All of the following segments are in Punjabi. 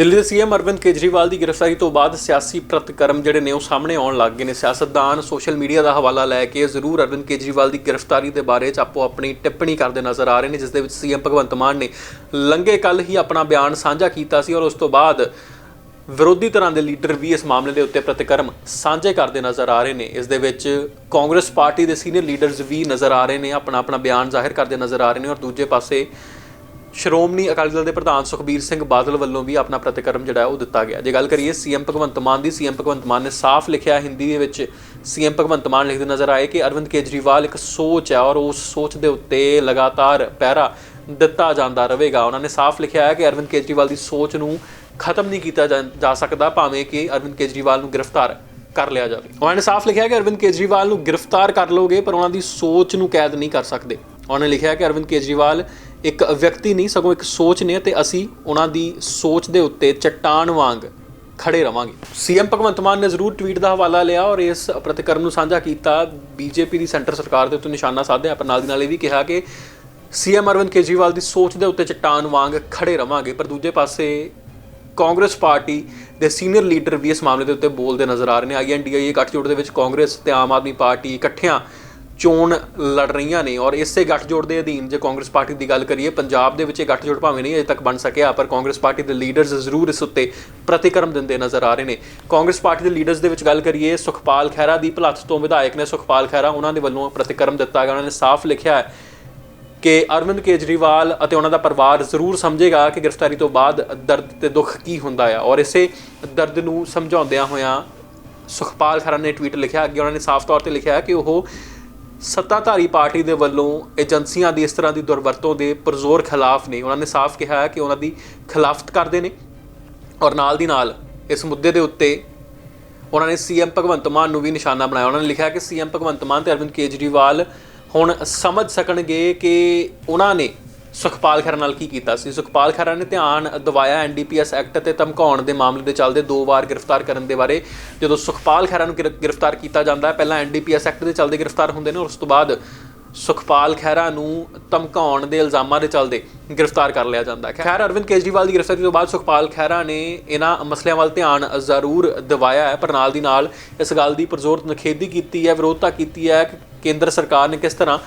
ਦਿੱਲੀ ਦੇ ਸੀਐਮ ਅਰਵਿੰਦ ਕੇਜਰੀਵਾਲ ਦੀ ਗ੍ਰਿਫਤਾਰੀ ਤੋਂ ਬਾਅਦ ਸਿਆਸੀ ਪ੍ਰਤੀਕਰਮ ਜਿਹੜੇ ਨੇ ਉਹ ਸਾਹਮਣੇ ਆਉਣ ਲੱਗ ਗਏ ਨੇ। ਸਿਆਸਤਦਾਨ ਸੋਸ਼ਲ ਮੀਡੀਆ ਦਾ ਹਵਾਲਾ ਲੈ ਕੇ ਜ਼ਰੂਰ ਅਰਵਿੰਦ ਕੇਜਰੀਵਾਲ ਦੀ ਗ੍ਰਿਫਤਾਰੀ ਦੇ ਬਾਰੇ ਚ ਆਪੋ ਆਪਣੀ ਟਿੱਪਣੀ ਕਰਦੇ ਨਜ਼ਰ ਆ ਰਹੇ ਨੇ, ਜਿਸ ਦੇ ਵਿੱਚ ਸੀਐਮ ਭਗਵੰਤ ਮਾਨ ਨੇ ਲੰਘੇ ਕੱਲ ਹੀ ਆਪਣਾ ਬਿਆਨ ਸਾਂਝਾ ਕੀਤਾ ਸੀ ਔਰ ਉਸ ਤੋਂ ਬਾਅਦ ਵਿਰੋਧੀ ਧਿਰਾਂ ਦੇ ਲੀਡਰ ਵੀ ਇਸ ਮਾਮਲੇ ਦੇ ਉੱਤੇ ਪ੍ਰਤੀਕਰਮ ਸਾਂਝੇ ਕਰਦੇ ਨਜ਼ਰ ਆ ਰਹੇ ਨੇ। ਇਸ ਦੇ ਵਿੱਚ ਕਾਂਗਰਸ ਪਾਰਟੀ ਦੇ ਸੀਨੀਅਰ ਲੀਡਰਸ ਵੀ ਨਜ਼ਰ ਆ ਰਹੇ ਨੇ ਆਪਣਾ ਆਪਣਾ ਬਿਆਨ ਜ਼ਾਹਿਰ ਕਰਦੇ ਨਜ਼ਰ ਆ ਰਹੇ ਨੇ ਔਰ ਦੂਜੇ ਪਾਸੇ ਸ਼੍ਰੋਮਣੀ ਅਕਾਲੀ ਦਲ ਦੇ ਪ੍ਰਧਾਨ ਸੁਖਬੀਰ ਸਿੰਘ ਬਾਦਲ ਵੱਲੋਂ ਵੀ ਆਪਣਾ ਪ੍ਰਤੀਕਰਮ ਜਿਹੜਾ ਉਹ ਦਿੱਤਾ ਗਿਆ। ਜੇ ਗੱਲ ਕਰੀਏ ਸੀਐਮ ਭਗਵੰਤ ਮਾਨ ਦੀ, ਸੀਐਮ ਭਗਵੰਤ ਮਾਨ ਨੇ ਸਾਫ਼ ਲਿਖਿਆ ਹਿੰਦੀ ਦੇ ਵਿੱਚ, ਸੀਐਮ ਭਗਵੰਤ ਮਾਨ ਲਿਖਦੇ ਨਜ਼ਰ ਆਏ ਕਿ ਅਰਵਿੰਦ ਕੇਜਰੀਵਾਲ ਇੱਕ ਸੋਚ ਹੈ ਔਰ ਉਸ ਸੋਚ ਦੇ ਉੱਤੇ ਲਗਾਤਾਰ ਪਹਿਰਾ ਦਿੱਤਾ ਜਾਂਦਾ ਰਹੇਗਾ। ਉਹਨਾਂ ਨੇ ਸਾਫ਼ ਲਿਖਿਆ ਹੈ ਕਿ ਅਰਵਿੰਦ ਕੇਜਰੀਵਾਲ ਦੀ ਸੋਚ ਨੂੰ ਖਤਮ ਨਹੀਂ ਕੀਤਾ ਜਾ- ਜਾ ਸਕਦਾ, ਭਾਵੇਂ ਕਿ ਅਰਵਿੰਦ ਕੇਜਰੀਵਾਲ ਨੂੰ ਗ੍ਰਿਫਤਾਰ ਕਰ ਲਿਆ ਜਾਵੇ। ਉਹਨਾਂ ਨੇ ਸਾਫ਼ ਲਿਖਿਆ ਕਿ ਅਰਵਿੰਦ ਕੇਜਰੀਵਾਲ ਨੂੰ ਗ੍ਰਿਫਤਾਰ ਕਰ ਲੋਗੇ, ਪਰ ਉਹਨਾਂ ਦੀ ਸੋਚ ਨੂੰ ਕੈਦ ਨਹੀਂ ਕਰ ਸਕਦੇ। ਉਹਨਾਂ ਨੇ ਲਿਖਿਆ ਕਿ ਅਰਵਿੰਦ ਕੇਜਰੀਵਾਲ ਇੱਕ ਵਿਅਕਤੀ ਨਹੀਂ, ਸਗੋਂ ਇੱਕ ਸੋਚ ਨੇ ਤੇ ਅਸੀਂ ਉਹਨਾਂ ਦੀ ਸੋਚ ਦੇ ਉੱਤੇ ਚਟਾਨ ਵਾਂਗ ਖੜੇ ਰਵਾਂਗੇ। ਸੀਐਮ ਭਗਵੰਤ ਮਾਨ ਨੇ ਜ਼ਰੂਰ ਟਵੀਟ ਦਾ ਹਵਾਲਾ ਲਿਆ ਔਰ ਇਸ ਪ੍ਰਤੀਕਰਮ ਨੂੰ ਸਾਂਝਾ ਕੀਤਾ। ਬੀਜੇਪੀ ਦੀ ਸੈਂਟਰ ਸਰਕਾਰ ਦੇ ਉੱਤੇ ਨਿਸ਼ਾਨਾ ਸਾਧਿਆ। ਪਰ ਨਾਲ ਦੀ ਨਾਲ ਇਹ ਵੀ ਕਿਹਾ ਕਿ ਸੀਐਮ ਅਰਵਿੰਦ ਕੇਜਰੀਵਾਲ ਦੀ ਸੋਚ ਦੇ ਉੱਤੇ ਚਟਾਨ ਵਾਂਗ ਖੜੇ ਰਵਾਂਗੇ। ਪਰ ਦੂਜੇ ਪਾਸੇ ਕਾਂਗਰਸ ਪਾਰਟੀ ਦੇ ਸੀਨੀਅਰ ਲੀਡਰ ਵੀ ਇਸ ਮਾਮਲੇ ਦੇ ਉੱਤੇ ਬੋਲਦੇ ਨਜ਼ਰ ਆ ਰਹੇ ਨੇ। ਆਈਐਨਡੀਆਈ ਗੱਠਜੋੜ ਦੇ ਵਿੱਚ ਕਾਂਗਰਸ ਤੇ ਆਮ ਆਦਮੀ ਪਾਰਟੀ ਇਕੱਠਿਆਂ ਚੋਣ ਲੜ ਰਹੀਆਂ ਨੇ ਔਰ ਇਸੇ ਗੱਠਜੋੜ ਦੇ ਅਧੀਨ ਜੇ ਕਾਂਗਰਸ ਪਾਰਟੀ ਦੀ ਗੱਲ ਕਰੀਏ, ਪੰਜਾਬ ਦੇ ਵਿੱਚ ਇਹ ਗੱਠਜੋੜ ਭਾਵੇਂ ਨਹੀਂ ਅਜੇ ਤੱਕ ਬਣ ਸਕਿਆ, ਪਰ ਕਾਂਗਰਸ ਪਾਰਟੀ ਦੇ ਲੀਡਰਸ ਜ਼ਰੂਰ ਇਸ ਉੱਤੇ ਪ੍ਰਤੀਕਰਮ ਦਿੰਦੇ ਨਜ਼ਰ ਆ ਰਹੇ ਨੇ। ਕਾਂਗਰਸ ਪਾਰਟੀ ਦੇ ਲੀਡਰਸ ਦੇ ਵਿੱਚ ਗੱਲ ਕਰੀਏ, ਸੁਖਪਾਲ ਖਹਿਰਾ ਦੀ ਭਲੱਥ ਤੋਂ ਵਿਧਾਇਕ ਨੇ ਸੁਖਪਾਲ ਖਹਿਰਾ, ਉਹਨਾਂ ਦੇ ਵੱਲੋਂ ਪ੍ਰਤੀਕਰਮ ਦਿੱਤਾ ਗਿਆ, ਉਹਨਾਂ ਨੇ ਸਾਫ਼ ਲਿਖਿਆ ਹੈ ਕਿ ਅਰਵਿੰਦ ਕੇਜਰੀਵਾਲ ਅਤੇ ਉਹਨਾਂ ਦਾ ਪਰਿਵਾਰ ਜ਼ਰੂਰ ਸਮਝੇਗਾ ਕਿ ਗ੍ਰਿਫਤਾਰੀ ਤੋਂ ਬਾਅਦ ਦਰਦ ਤੇ ਦੁੱਖ ਕੀ ਹੁੰਦਾ ਹੈ ਔਰ ਇਸੇ ਦਰਦ ਨੂੰ ਸਮਝਾਉਂਦਿਆਂ ਹੋਇਆਂ ਸੁਖਪਾਲ ਖਹਿਰਾ ਨੇ ਟਵੀਟ ਲਿਖਿਆ, ਅੱਗੇ ਉਹਨਾਂ ਨੇ ਸਾਫ਼ ਤੌਰ ਤੇ ਲਿਖਿਆ ਕਿ ਉਹ ਸੱਤਾਧਾਰੀ ਪਾਰਟੀ ਦੇ ਵੱਲੋਂ ਏਜੰਸੀਆਂ ਦੀ ਇਸ ਤਰ੍ਹਾਂ ਦੀ ਦੁਰਵਰਤੋਂ ਦੇ ਪਰਜ਼ੋਰ ਖਿਲਾਫ ਨੇ। ਉਹਨਾਂ ਨੇ ਸਾਫ਼ ਕਿਹਾ ਕਿ ਉਹਨਾਂ ਦੀ ਖਿਲਾਫਤ ਕਰਦੇ ਨੇ ਔਰ ਨਾਲ ਦੀ ਨਾਲ ਇਸ ਮੁੱਦੇ ਦੇ ਉੱਤੇ ਉਹਨਾਂ ਨੇ ਸੀਐਮ ਭਗਵੰਤ ਮਾਨ ਨੂੰ ਵੀ ਨਿਸ਼ਾਨਾ ਬਣਾਇਆ। ਉਹਨਾਂ ਨੇ ਲਿਖਿਆ ਕਿ ਸੀਐਮ ਭਗਵੰਤ ਮਾਨ ਤੇ ਅਰਵਿੰਦ ਕੇਜਰੀਵਾਲ ਹੁਣ ਸਮਝ ਸਕਣਗੇ ਕਿ ਉਹਨਾਂ ਨੇ ਸੁਖਪਾਲ ਖਹਿਰਾ ਨਾਲ ਕੀ ਕੀਤਾ ਸੀ? ਸੁਖਪਾਲ ਖਹਿਰਾ ਨੇ ਧਿਆਨ ਦਿਵਾਇਆ ਐਨਡੀਪੀਐਸ ਐਕਟ ਤੇ ਧਮਕਾਉਣ ਦੇ ਮਾਮਲੇ ਦੇ ਚੱਲਦੇ ਦੋ ਵਾਰ ਗ੍ਰਿਫਤਾਰ ਕਰਨ ਦੇ ਬਾਰੇ। ਜਦੋਂ ਸੁਖਪਾਲ ਖਹਿਰਾ ਨੂੰ ਗ੍ਰਿ- ਗ੍ਰਿਫਤਾਰ ਕੀਤਾ ਜਾਂਦਾ ਹੈ, ਪਹਿਲਾਂ ਐਨਡੀਪੀਐਸ ਐਕਟ ਦੇ ਚੱਲਦੇ ਗ੍ਰਿਫਤਾਰ ਹੁੰਦੇ ਨੇ ਔਰ ਉਸ ਤੋਂ ਬਾਅਦ ਸੁਖਪਾਲ ਖਹਿਰਾ ਨੂੰ ਧਮਕਾਉਣ ਦੇ ਇਲਜ਼ਾਮਾਂ ਦੇ ਚੱਲਦੇ ਗ੍ਰਿਫਤਾਰ ਕਰ ਲਿਆ ਜਾਂਦਾ ਹੈ। ਖੈਰ ਅਰਵਿੰਦ ਕੇਜਰੀਵਾਲ ਦੀ ਗ੍ਰਿਫਤਾਰੀ ਤੋਂ ਬਾਅਦ ਸੁਖਪਾਲ ਖਹਿਰਾ ਨੇ ਇਹਨਾਂ ਮਸਲਿਆਂ ਵੱਲ ਧਿਆਨ ਜ਼ਰੂਰ ਦਿਵਾਇਆ ਹੈ। ਪਰ ਨਾਲ ਦੀ ਨਾਲ ਇਸ ਗੱਲ ਦੀ ਪਰਜ਼ੋਰ ਨਖੇਦੀ ਕੀਤੀ ਹੈ, ਵਿਰੋਧਤਾ ਕੀਤੀ ਹੈ ਕਿ ਕੇਂਦਰ ਸਰਕਾਰ ਨੇ ਕਿਸ ਤਰ੍ਹਾਂ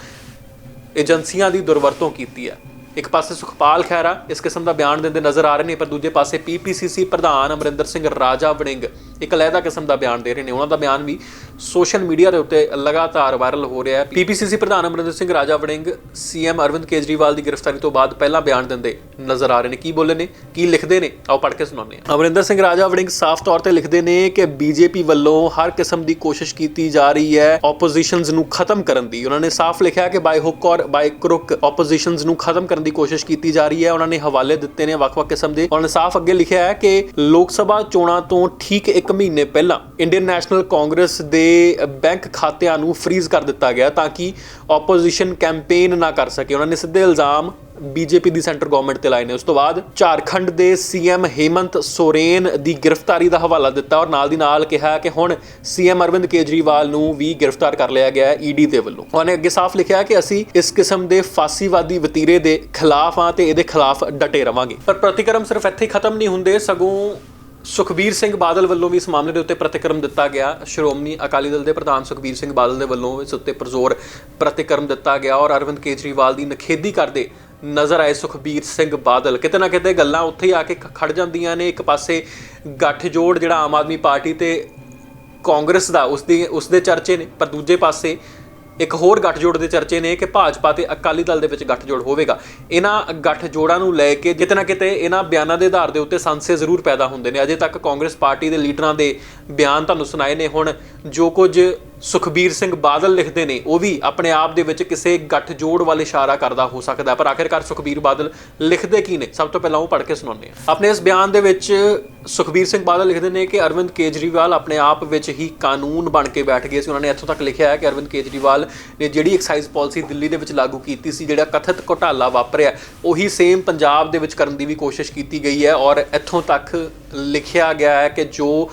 ਏਜੰਸੀਆਂ ਦੀ ਦੁਰਵਰਤੋਂ ਕੀਤੀ ਹੈ। ਇੱਕ ਪਾਸੇ ਸੁਖਪਾਲ ਖਹਿਰਾ ਇਸ ਕਿਸਮ ਦਾ ਬਿਆਨ ਦਿੰਦੇ ਨਜ਼ਰ ਆ ਰਹੇ ਨੇ, ਪਰ ਦੂਜੇ ਪਾਸੇ ਪੀਪੀਸੀਸੀ ਪ੍ਰਧਾਨ ਅਮਰਿੰਦਰ ਸਿੰਘ ਰਾਜਾ ਵੜਿੰਗ। ਇੱਕ ਅਲੱਗਾ ਕਿਸਮ ਦਾ ਬਿਆਨ ਦੇ ਰਹੇ ਨੇ। ਉਹਨਾਂ ਦਾ ਬਿਆਨ ਵੀ ਸੋਸ਼ਲ ਮੀਡੀਆ ਦੇ ਉੱਤੇ ਲਗਾਤਾਰ ਵਾਇਰਲ ਹੋ ਰਿਹਾ ਹੈ। ਪੀਪੀਸੀਸੀ ਪ੍ਰਧਾਨ ਅਮਰਿੰਦਰ ਸਿੰਘ, ਰਾਜਾ ਵੜਿੰਗ ਸੀਐਮ ਅਰਵਿੰਦ ਕੇਜਰੀਵਾਲ ਦੀ ਗ੍ਰਿਫਤਾਰੀ ਤੋਂ ਬਾਅਦ ਪਹਿਲਾਂ ਬਿਆਨ ਦਿੰਦੇ ਨਜ਼ਰ ਆ ਰਹੇ ਨੇ। ਕੀ ਬੋਲੇ ਨੇ? ਕੀ ਲਿਖਦੇ ਨੇ? ਆਓ ਪੜ੍ਹ ਕੇ ਸੁਣਾਉਂਦੇ ਹਾਂ। ਅਮਰਿੰਦਰ ਸਿੰਘ, ਰਾਜਾ ਵੜਿੰਗ ਸਾਫ਼ ਤੌਰ ਤੇ ਲਿਖਦੇ ਨੇ ਕਿ ਬੀਜੇਪੀ ਵੱਲੋਂ ਹਰ ਕਿਸਮ ਦੀ ਕੋਸ਼ਿਸ਼ ਕੀਤੀ ਜਾ ਰਹੀ ਹੈ ਆਪੋਜੀਸ਼ਨਸ ਨੂੰ ਖਤਮ ਕਰਨ ਦੀ। ਉਹਨਾਂ ਨੇ ਸਾਫ਼ ਲਿਖਿਆ ਕਿ ਬਾਈ ਹੁੱਕ ਔਰ ਬਾਈ ਕਰੁਕ ਆਪੋਜੀਸ਼ਨਸ ਨੂੰ ਖਤਮ ਕਰਨ ਦੀ ਕੋਸ਼ਿਸ਼ ਕੀਤੀ ਜਾ ਰਹੀ ਹੈ। ਉਹਨਾਂ ਨੇ ਹਵਾਲੇ ਦਿੱਤੇ ਨੇ ਵੱਖ-ਵੱਖ ਕਿਸਮ ਦੇ। ਉਹਨਾਂ ਨੇ ਸਾਫ਼ ਅੱਗੇ ਲਿਖਿਆ ਹੈ ਕਿ ਲੋਕ ਸਭਾ ਚੋਣਾਂ ਤੋਂ ਠੀਕ ਇੱਕ ਮਹੀਨੇ ਪਹਿਲਾਂ ਇੰਡੀਅਨ ਨੈਸ਼ਨਲ ਕਾਂਗਰਸ ਦੇ ਬੈਂਕ ਖਾਤਿਆਂ ਨੂੰ ਫ੍ਰੀਜ਼ ਕਰ ਦਿੱਤਾ ਗਿਆ ਤਾਂ ਕਿ ਆਪੋਜੀਸ਼ਨ ਕੈਂਪੇਨ ਨਾ ਕਰ ਸਕੇ। ਉਹਨਾਂ ਨੇ ਸਿੱਧੇ ਇਲਜ਼ਾਮ ਬੀਜੇਪੀ ਦੀ ਸੈਂਟਰ ਗਵਰਨਮੈਂਟ ਤੇ ਲਾਏ ਨੇ। ਉਸ ਤੋਂ ਬਾਅਦ ਝਾਰਖੰਡ ਦੇ ਸੀਐਮ ਹੇਮੰਤ ਸੋਰੇਨ ਦੀ ਗ੍ਰਿਫਤਾਰੀ ਦਾ ਹਵਾਲਾ ਦਿੱਤਾ ਔਰ ਨਾਲ ਦੀ ਨਾਲ ਕਿਹਾ ਕਿ ਹੁਣ ਸੀਐਮ ਅਰਵਿੰਦ ਕੇਜਰੀਵਾਲ ਨੂੰ ਵੀ ਗ੍ਰਿਫਤਾਰ ਕਰ ਲਿਆ ਗਿਆ ਹੈ ਈਡੀ ਦੇ ਵੱਲੋਂ। ਉਹਨੇ ਅੱਗੇ ਸਾਫ਼ ਲਿਖਿਆ ਕਿ ਅਸੀਂ ਇਸ ਕਿਸਮ ਦੇ ਫਾਸੀਵਾਦੀ ਵਤੀਰੇ ਦੇ ਖਿਲਾਫ ਆ ਤੇ ਇਹਦੇ ਖਿਲਾਫ ਡਟੇ ਰਵਾਂਗੇ। ਪਰ ਪ੍ਰਤੀਕਰਮ ਸਿਰਫ ਇੱਥੇ ਹੀ ਖਤਮ ਨਹੀਂ ਹੁੰਦੇ, ਸਗੋਂ ਸੁਖਬੀਰ ਸਿੰਘ ਬਾਦਲ ਵੱਲੋਂ ਵੀ ਇਸ ਮਾਮਲੇ ਦੇ ਉੱਤੇ ਪ੍ਰਤੀਕਰਮ ਦਿੱਤਾ ਗਿਆ। ਸ਼੍ਰੋਮਣੀ ਅਕਾਲੀ ਦਲ ਦੇ ਪ੍ਰਧਾਨ ਸੁਖਬੀਰ ਸਿੰਘ ਬਾਦਲ ਦੇ ਵੱਲੋਂ ਇਸ ਉੱਤੇ ਪਰਜ਼ੋਰ ਪ੍ਰਤੀਕਰਮ ਦਿੱਤਾ ਗਿਆ ਔਰ ਅਰਵਿੰਦ ਕੇਜਰੀਵਾਲ ਦੀ ਨਖੇਦੀ ਕਰਦੇ ਨਜ਼ਰ ਆਏ ਸੁਖਬੀਰ ਸਿੰਘ ਬਾਦਲ। ਕਿਤੇ ਨਾ ਕਿਤੇ ਗੱਲਾਂ ਉੱਥੇ ਹੀ ਆ ਕੇ ਖ- ਖੜ ਜਾਂਦੀਆਂ ਨੇ। ਇੱਕ ਪਾਸੇ ਗੱਠਜੋੜ ਜਿਹੜਾ ਆਮ ਆਦਮੀ ਪਾਰਟੀ ਤੇ ਕਾਂਗਰਸ ਦਾ, ਉਸ ਦੀ, ਉਸ ਦੇ ਚਰਚੇ ਨੇ, ਪਰ ਦੂਜੇ ਪਾਸੇ ਇੱਕ ਹੋਰ ਗੱਠਜੋੜ ਦੇ ਚਰਚੇ ਨੇ ਕਿ ਭਾਜਪਾ ਤੇ ਅਕਾਲੀ ਦਲ ਦੇ ਵਿੱਚ ਗੱਠਜੋੜ ਹੋਵੇਗਾ। ਇਹਨਾਂ ਗੱਠਜੋੜਾਂ ਨੂੰ ਲੈ ਕੇ ਕਿਤੇ ਨਾ ਕਿਤੇ ਇਹਨਾਂ ਬਿਆਨਾਂ ਦੇ ਆਧਾਰ ਦੇ ਉੱਤੇ ਸੰਸੇ ਜ਼ਰੂਰ ਪੈਦਾ ਹੁੰਦੇ ਨੇ। ਅਜੇ ਤੱਕ ਕਾਂਗਰਸ ਪਾਰਟੀ ਦੇ ਲੀਡਰਾਂ ਦੇ ਬਿਆਨ ਤੁਹਾਨੂੰ ਸੁਣਾਏ ਨੇ। ਹੁਣ ਜੋ ਕੁਝ ਸੁਖਬੀਰ ਸਿੰਘ ਬਾਦਲ ਲਿਖਦੇ ਨੇ, ਉਹ ਵੀ ਆਪਣੇ ਆਪ ਦੇ ਵਿੱਚ ਕਿਸੇ ਗੱਠਜੋੜ ਵੱਲ ਇਸ਼ਾਰਾ ਕਰਦਾ ਹੋ ਸਕਦਾ ਪਰ ਆਖਿਰਕਾਰ ਸੁਖਬੀਰ ਬਾਦਲ ਲਿਖਦੇ ਕੀ ਨੇ? ਸਭ ਤੋਂ ਪਹਿਲਾਂ ਉਹ ਪੜ੍ਹ ਕੇ ਸੁਣਾਉਂਦੇ ਹਾਂ। ਆਪਣੇ ਇਸ ਬਿਆਨ ਦੇ ਵਿੱਚ ਸੁਖਬੀਰ ਸਿੰਘ ਬਾਦਲ ਲਿਖਦੇ ਨੇ ਕਿ ਅਰਵਿੰਦ ਕੇਜਰੀਵਾਲ ਆਪਣੇ ਆਪ ਵਿੱਚ ਹੀ ਕਾਨੂੰਨ ਬਣ ਕੇ ਬੈਠ ਗਏ ਸੀ। ਉਹਨਾਂ ਨੇ ਇੱਥੋਂ ਤੱਕ ਲਿਖਿਆ ਹੈ ਕਿ ਅਰਵਿੰਦ ਕੇਜਰੀਵਾਲ ਨੇ ਜਿਹੜੀ ਐਕਸਾਈਜ਼ ਪਾਲਿਸੀ ਦਿੱਲੀ ਦੇ ਵਿੱਚ ਲਾਗੂ ਕੀਤੀ ਸੀ, ਜਿਹੜਾ ਕਥਿਤ ਘੁਟਾਲਾ ਵਾਪਰਿਆ, ਉਹੀ ਸੇਮ ਪੰਜਾਬ ਦੇ ਵਿੱਚ ਕਰਨ ਦੀ ਵੀ ਕੋਸ਼ਿਸ਼ ਕੀਤੀ ਗਈ ਹੈ ਔਰ ਇੱਥੋਂ ਤੱਕ ਲਿਖਿਆ ਗਿਆ ਹੈ ਕਿ ਜੋ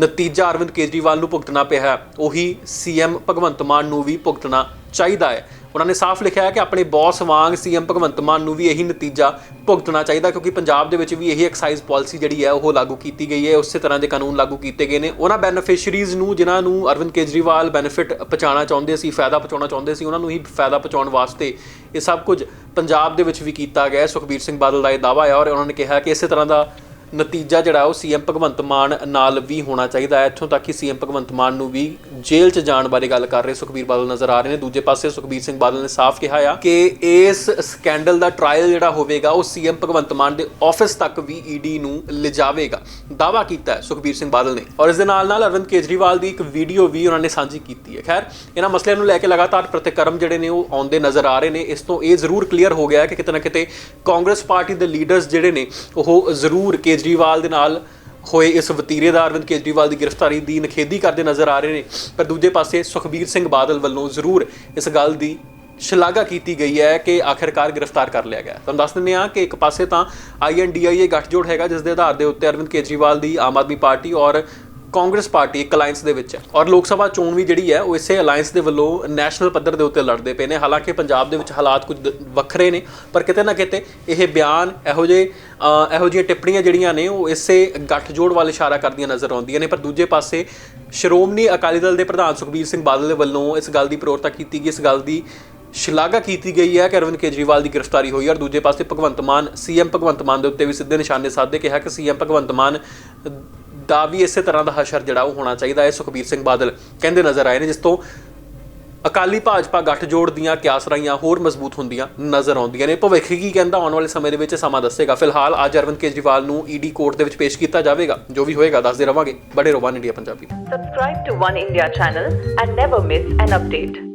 ਨਤੀਜਾ ਅਰਵਿੰਦ ਕੇਜਰੀਵਾਲ ਨੂੰ ਭੁਗਤਣਾ ਪਿਆ ਹੈ, ਉਹੀ ਸੀਐਮ ਭਗਵੰਤ ਮਾਨ ਨੂੰ ਵੀ ਭੁਗਤਣਾ ਚਾਹੀਦਾ ਹੈ। ਉਹਨਾਂ ਨੇ ਸਾਫ਼ ਲਿਖਿਆ ਹੈ ਕਿ ਆਪਣੇ ਬੌਸ ਵਾਂਗ ਸੀਐਮ ਭਗਵੰਤ ਮਾਨ ਨੂੰ ਵੀ ਇਹੀ ਨਤੀਜਾ ਭੁਗਤਣਾ ਚਾਹੀਦਾ ਕਿਉਂਕਿ ਪੰਜਾਬ ਦੇ ਵਿੱਚ ਵੀ ਇਹੀ ਐਕਸਾਈਜ਼ ਪਾਲਿਸੀ ਜਿਹੜੀ ਹੈ ਉਹ ਲਾਗੂ ਕੀਤੀ ਗਈ ਹੈ, ਉਸੇ ਤਰ੍ਹਾਂ ਦੇ ਕਾਨੂੰਨ ਲਾਗੂ ਕੀਤੇ ਗਏ ਨੇ। ਉਹਨਾਂ ਬੈਨੀਫੀਸ਼ੀਅਰੀਜ਼ ਨੂੰ, ਜਿਨ੍ਹਾਂ ਨੂੰ ਅਰਵਿੰਦ ਕੇਜਰੀਵਾਲ ਬੈਨੀਫਿਟ ਪਹੁੰਚਾਉਣਾ ਚਾਹੁੰਦੇ ਸੀ, ਫਾਇਦਾ ਪਹੁੰਚਾਉਣਾ ਚਾਹੁੰਦੇ ਸੀ, ਉਹਨਾਂ ਨੂੰ ਹੀ ਫਾਇਦਾ ਪਹੁੰਚਾਉਣ ਵਾਸਤੇ ਇਹ ਸਭ ਕੁਝ ਪੰਜਾਬ ਦੇ ਵਿੱਚ ਵੀ ਕੀਤਾ ਗਿਆ ਸੁਖਬੀਰ ਸਿੰਘ ਬਾਦਲ ਦਾ ਇਹ ਦਾਅਵਾ ਹੈ ਔਰ ਉਹਨਾਂ ਨੇ ਕਿਹਾ ਕਿ ਇਸੇ ਤਰ੍ਹਾਂ ਦਾ ਨਤੀਜਾ ਜਿਹੜਾ ਉਹ ਸੀਐਮ ਭਗਵੰਤ ਮਾਨ ਨਾਲ ਵੀ ਹੋਣਾ ਚਾਹੀਦਾ ਹੈ। ਇੱਥੋਂ ਤੱਕ ਕਿ ਸੀਐਮ ਭਗਵੰਤ ਮਾਨ ਨੂੰ ਵੀ ਜੇਲ੍ਹ 'ਚ ਜਾਣ ਬਾਰੇ ਗੱਲ ਕਰ ਰਹੇ ਸੁਖਬੀਰ ਬਾਦਲ ਨਜ਼ਰ ਆ ਰਹੇ ਨੇ। ਦੂਜੇ ਪਾਸੇ ਸੁਖਬੀਰ ਸਿੰਘ ਬਾਦਲ ਨੇ ਸਾਫ਼ ਕਿਹਾ ਆ ਕਿ ਇਸ ਸਕੈਂਡਲ ਦਾ ਟ੍ਰਾਇਲ ਜਿਹੜਾ ਹੋਵੇਗਾ, ਉਹ ਸੀਐਮ ਭਗਵੰਤ ਮਾਨ ਦੇ ਆਫਿਸ ਤੱਕ ਵੀ ਈਡੀ ਨੂੰ ਲਿਜਾਵੇਗਾ। ਦਾਅਵਾ ਕੀਤਾ ਹੈ ਸੁਖਬੀਰ ਸਿੰਘ ਬਾਦਲ ਨੇ। ਔਰ ਇਸ ਦੇ ਨਾਲ ਨਾਲ ਅਰਵਿੰਦ ਕੇਜਰੀਵਾਲ ਦੀ ਇੱਕ ਵੀਡੀਓ ਵੀ ਉਹਨਾਂ ਨੇ ਸਾਂਝੀ ਕੀਤੀ ਹੈ। ਖੈਰ, ਇਹਨਾਂ ਮਸਲਿਆਂ ਨੂੰ ਲੈ ਕੇ ਲਗਾਤਾਰ ਪ੍ਰਤੀਕਰਮ ਜਿਹੜੇ ਨੇ ਉਹ ਆਉਂਦੇ ਨਜ਼ਰ ਆ ਰਹੇ ਨੇ। ਇਸ ਤੋਂ ਇਹ ਜ਼ਰੂਰ ਕਲੀਅਰ ਹੋ ਗਿਆ ਕਿ ਕਿਤੇ ਨਾ ਕਿਤੇ ਕਾਂਗਰਸ ਪਾਰਟੀ ਦੇ ਲੀਡਰਸ ਜਿਹੜੇ ਨੇ, ਉਹ ਜ਼ਰੂਰ ਕੇਜਰੀਵਾਲ ਦੇ ਨਾਲ ਹੋਏ ਇਸ ਵਤੀਰੇ ਦਾ ਅਰਵਿੰਦ ਕੇਜਰੀਵਾਲ ਦੀ ਗ੍ਰਿਫਤਾਰੀ ਦੀ ਨਖੇਦੀ ਕਰਦੇ ਨਜ਼ਰ ਆ ਰਹੇ ਨੇ। ਪਰ ਦੂਜੇ ਪਾਸੇ ਸੁਖਬੀਰ ਸਿੰਘ ਬਾਦਲ ਵੱਲੋਂ ਜ਼ਰੂਰ ਇਸ ਗੱਲ ਦੀ ਸ਼ਲਾਘਾ ਕੀਤੀ ਗਈ ਹੈ ਕਿ ਆਖਿਰਕਾਰ ਗ੍ਰਿਫਤਾਰ ਕਰ ਲਿਆ ਗਿਆ ਤੁਹਾਨੂੰ ਦੱਸ ਦਿੰਦੇ ਹਾਂ ਕਿ ਇੱਕ ਪਾਸੇ ਤਾਂ ਆਈਐਨਡੀਆਈਏ ਗੱਠਜੋੜ ਹੈਗਾ, ਜਿਸ ਦੇ ਆਧਾਰ ਦੇ ਉੱਤੇ ਅਰਵਿੰਦ ਕੇਜਰੀਵਾਲ ਦੀ ਆਮ ਆਦਮੀ ਪਾਰਟੀ ਔਰ ਕਾਂਗਰਸ ਪਾਰਟੀ ਇੱਕ ਅਲਾਈਅੰਸ ਦੇ ਵਿੱਚ ਹੈ ਔਰ ਲੋਕ ਸਭਾ ਚੋਣ ਵੀ ਜਿਹੜੀ ਹੈ ਉਹ ਇਸੇ ਅਲਾਈਅੰਸ ਦੇ ਵੱਲੋਂ ਨੈਸ਼ਨਲ ਪੱਧਰ ਦੇ ਉੱਤੇ ਲੜਦੇ ਪਏ ਨੇ। ਹਾਲਾਂਕਿ ਪੰਜਾਬ ਦੇ ਵਿੱਚ ਹਾਲਾਤ ਕੁਝ ਵੱਖਰੇ ਨੇ, ਪਰ ਕਿਤੇ ਨਾ ਕਿਤੇ ਇਹ ਬਿਆਨ ਇਹੋ ਜਿਹੇ ਇਹੋ ਜਿਹੀਆਂ ਟਿੱਪਣੀਆਂ ਜਿਹੜੀਆਂ ਨੇ ਉਹ ਇਸੇ ਗੱਠਜੋੜ ਵੱਲ ਇਸ਼ਾਰਾ ਕਰਦੀਆਂ ਨਜ਼ਰ ਆਉਂਦੀਆਂ ਨੇ। ਪਰ ਦੂਜੇ ਪਾਸੇ ਸ਼੍ਰੋਮਣੀ ਅਕਾਲੀ ਦਲ ਦੇ ਪ੍ਰਧਾਨ ਸੁਖਬੀਰ ਸਿੰਘ ਬਾਦਲ ਦੇ ਵੱਲੋਂ ਇਸ ਗੱਲ ਦੀ ਪ੍ਰੋਰਤਾ ਕੀਤੀ ਗਈ, ਇਸ ਗੱਲ ਦੀ ਸ਼ਲਾਘਾ ਕੀਤੀ ਗਈ ਹੈ ਕਿ ਅਰਵਿੰਦ ਕੇਜਰੀਵਾਲ ਦੀ ਗ੍ਰਿਫਤਾਰੀ ਹੋਈ ਔਰ ਦੂਜੇ ਪਾਸੇ ਭਗਵੰਤ ਮਾਨ, ਸੀਐਮ ਭਗਵੰਤ ਮਾਨ ਦੇ ਉੱਤੇ ਵੀ ਸਿੱਧੇ ਨਿਸ਼ਾਨੇ ਸਾਧਦੇ ਕਿਹਾ ਕਿ ਸੀਐਮ ਭਗਵੰਤ ਮਾਨ ਦਾ ਵੀ ਇਸੇ ਤਰ੍ਹਾਂ ਦਾ ਹਸ਼ਰ ਜਿਹੜਾ ਉਹ ਹੋਣਾ ਚਾਹੀਦਾ ਹੈ। ਸੁਖਬੀਰ ਸਿੰਘ ਬਾਦਲ ਕਹਿੰਦੇ ਨਜ਼ਰ ਆਏ ਨੇ, ਜਿਸ ਤੋਂ ਅਕਾਲੀ ਭਾਜਪਾ ਗੱਠਜੋੜ ਦੀਆਂ ਕਿਆਸਰਾਈਆਂ ਹੋਰ ਮਜ਼ਬੂਤ ਹੁੰਦੀਆਂ ਨਜ਼ਰ ਆਉਂਦੀਆਂ ਨੇ। ਭਵਿੱਖ ਕੀ ਕਹਿੰਦਾ, ਆਉਣ ਵਾਲੇ ਸਮੇਂ ਦੇ ਵਿੱਚ ਸਮਾਂ ਦੱਸੇਗਾ। ਫਿਲਹਾਲ ਅੱਜ ਅਰਵਿੰਦ ਕੇਜਰੀਵਾਲ ਨੂੰ ਈਡੀ ਕੋਰਟ ਦੇ ਵਿੱਚ ਪੇਸ਼ ਕੀਤਾ ਜਾਵੇਗਾ। ਜੋ ਵੀ ਹੋਏਗਾ, ਦੱਸਦੇ ਰਵਾਂਗੇ। ਬੜੇ ਰੋਵਾਨ India Punjabi Subscribe to One India channel and never miss an update.